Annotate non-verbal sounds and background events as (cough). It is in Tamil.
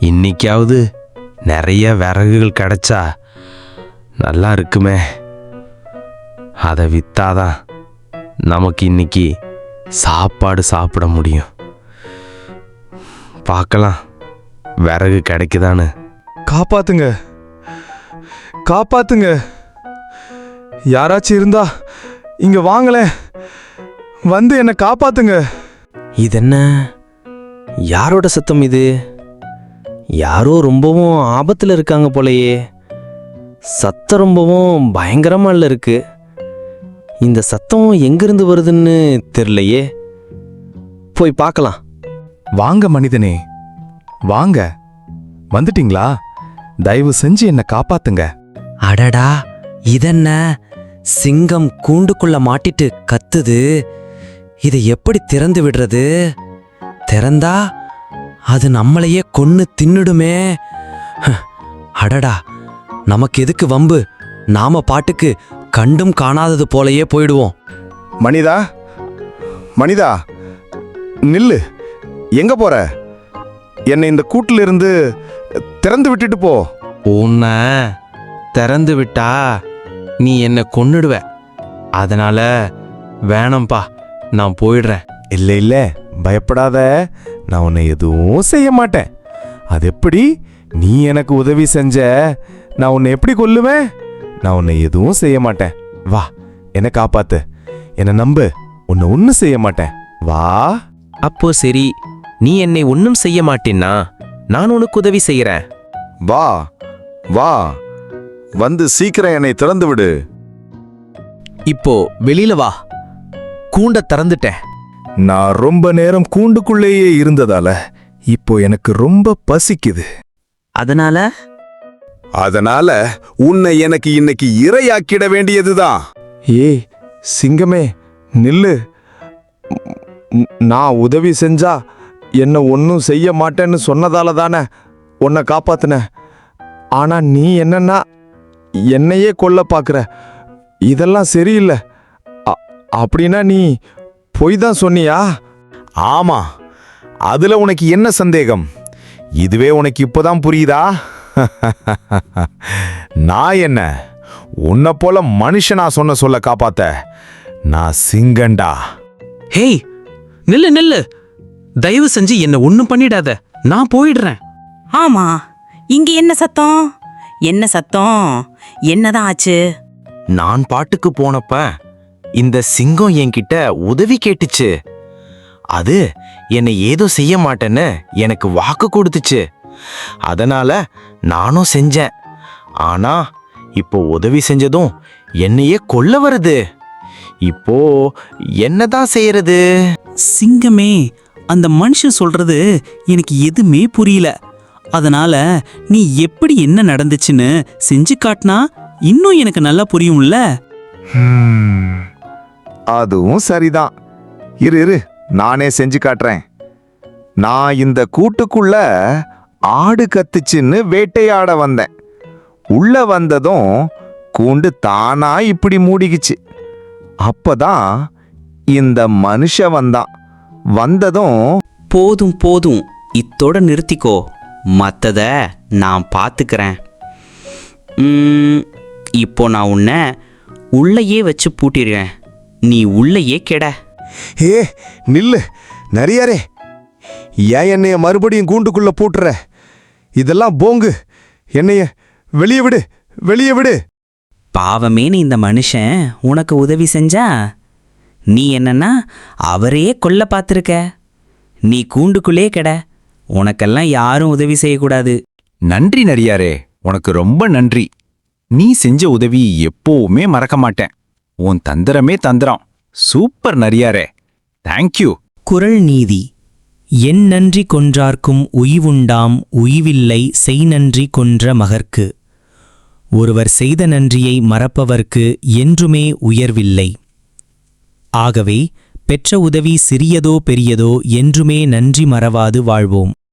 இன்னைக்காவது நிறைய விறகுகள் கிடைச்சா நல்லா இருக்குமே. அதை வித்தாதான் நமக்கு இன்னைக்கு சாப்பாடு சாப்பிட முடியும். பார்க்கலாம் விறகு கிடைக்குதான்னு. காப்பாத்துங்க. காப்பாத்துங்க. யாராச்சும் இருந்தா இங்க வாங்களேன் வந்து என்னை காப்பாத்துங்க. இதென்ன? யாரோட சத்தம் இது? யாரோ ரொம்பவும் ஆபத்தில் இருக்காங்க போலயே. சத்தம் ரொம்பவும் பயங்கரமா இல்ல இருக்கு. இந்த சத்தம் எங்கிருந்து வருதுன்னு தெரியலையே. போய் பார்க்கலாம். வாங்க மனிதனே. வாங்க. வந்துட்டீங்களா? தயவு செஞ்சு என்னை காப்பாத்துங்க. அடடா இதென்ன? சிங்கம் கூண்டுக்குள்ள மாட்டிட்டு கத்துது. இதை எப்படி திறந்து விடுறது? திறந்தா அது நம்மளையே கொன்னு தின்னுடுமே. அடடா நமக்கு எதுக்கு வம்பு? நாம பாட்டுக்கு கண்டும் காணாதது போலயே போயிடுவோம். மனிதா மனிதா நில்லு. எங்க போற? என்னை இந்த கூட்டில இருந்து திறந்து விட்டுட்டு போ. உன்னை திறந்து விட்டா நீ என்னை கொன்னுடுவ. அதனால வேணாம்ப்பா நான் போயிடுறேன். இல்ல இல்ல. பயப்படாத நான் உன்னை எதுவும் செய்ய மாட்டேன். அது எப்படி? நீ எனக்கு உதவி செஞ்ச நான் உன்னை எப்படி கொல்லுவேன்? நான் உன்னை எதுவும் செய்ய மாட்டேன். வா என்னை காப்பாத்து. என்னை நம்பு உன்னை ஒன்னும் செய்ய மாட்டேன். வா. அப்போ சரி நீ என்னை ஒன்றும் செய்ய மாட்டேன்னா நான் உனக்கு உதவி செய்யறேன் வா வா. வந்து சீக்கிரம் என்னை திறந்து விடு. இப்போ வெளியில வா. கூண்ட திறந்துட்டேன். நான் ரொம்ப நேரம் கூண்டுக்குள்ளேயே இருந்ததால இப்போ எனக்கு ரொம்ப பசிக்குது. அதனால? அதனால உன்னை எனக்கு இன்னைக்கு இரையாக்கிட வேண்டியதுதான். ஏய் சிங்கமே நில்லு. நான் உதவி செஞ்சா என்ன ஒன்றும் செய்ய மாட்டேன்னு சொன்னதால தானே உன்னை காப்பாத்தின. ஆனா நீ என்னன்னா என்னையே கொல்ல பார்க்குற இதெல்லாம் சரியில்லை. அ- அப்படின்னா நீ பொய் தான் சொன்னியா? ஆமா. அதுல உனக்கு என்ன சந்தேகம்? இதுவே உனக்கு இப்போதான் புரியுதா? (laughs) நான் என்ன? உன்னை போல மனுஷனா சொன்ன சொல்ல காப்பாத்த? நான் சிங்கண்டா. ஹேய் நில்லு நில்லு. தயவு செஞ்சு என்ன ஒண்ணும் பண்ணிடாத. நான் போயிடுறேன். ஆமா. இங்க என்ன சத்தம்? என்ன சத்தம்? என்னதான் ஆச்சு? நான் பாட்டுக்கு போனப்ப இந்த சிங்கம் என்கிட்ட உதவி கேட்டுச்சு. அது என்னை ஏதோ செய்ய மாட்டேன்னு எனக்கு வாக்கு கொடுத்துச்சு. அதனால நானும் செஞ்சேன். ஆனா இப்போ உதவி செஞ்சதும் என்னையே கொல்ல வருது. இப்போ என்னதான் செய்யறது? சிங்கமே அந்த மனுஷன் சொல்றது எனக்கு எதுவுமே புரியல. அதனால நீ எப்படி என்ன நடந்துச்சுன்னு செஞ்சு காட்டினா இன்னும் எனக்கு நல்லா புரியும்ல? அதுவும் சரிதான். இரு இரு. நானே செஞ்சு காட்டுறேன். நான் இந்த கூட்டுக்குள்ள ஆடு கத்துச்சுன்னு வேட்டையாட வந்தேன். உள்ள வந்ததும் கூண்டு தானா இப்படி மூடிக்கிச்சு. அப்பதான் இந்த மனுஷன் வந்தான். வந்ததும் போதும் போதும். இத்தோட நிறுத்திக்கோ. மத்தத நான் பார்த்துக்கிறேன் இப்போ நான் உன்னை உள்ளேயே வச்சு பூட்டிடுறேன். நீ உள்ளேயே கெட. ஏ நில்லு. நரியாரே ஏன் என்னைய மறுபடியும் கூண்டுக்குள்ள பூட்டுற? இதெல்லாம் போங்கு. என்னைய வெளியே விடு வெளியே விடு. பாவமேன்னு இந்த மனுஷன். உனக்கு உதவி செஞ்சா? நீ என்னன்னா அவரையே கொல்ல பார்த்துருக்க நீ கூண்டுக்குள்ளே கெட. உனக்கெல்லாம் யாரும் உதவி செய்யக்கூடாது. நன்றி நரியாரே. உனக்கு ரொம்ப நன்றி. நீ செஞ்ச உதவி எப்பவுமே மறக்க மாட்டேன். உன் தந்திரமே தந்திரம். சூப்பர் நரியாரே. தேங்க்யூ குரல் நீதி. என் நன்றி கொன்றார்க்கும் உய்வுண்டாம் உய்வில்லை செய் நன்றி கொன்ற மகர்க்கு ஒருவர் செய்த நன்றியை மறப்பவர்க்கு என்றுமே உயர்வில்லை. ஆகவே பெற்ற உதவி சிறியதோ பெரியதோ என்றுமே நன்றி மறவாது வாழ்வோம்.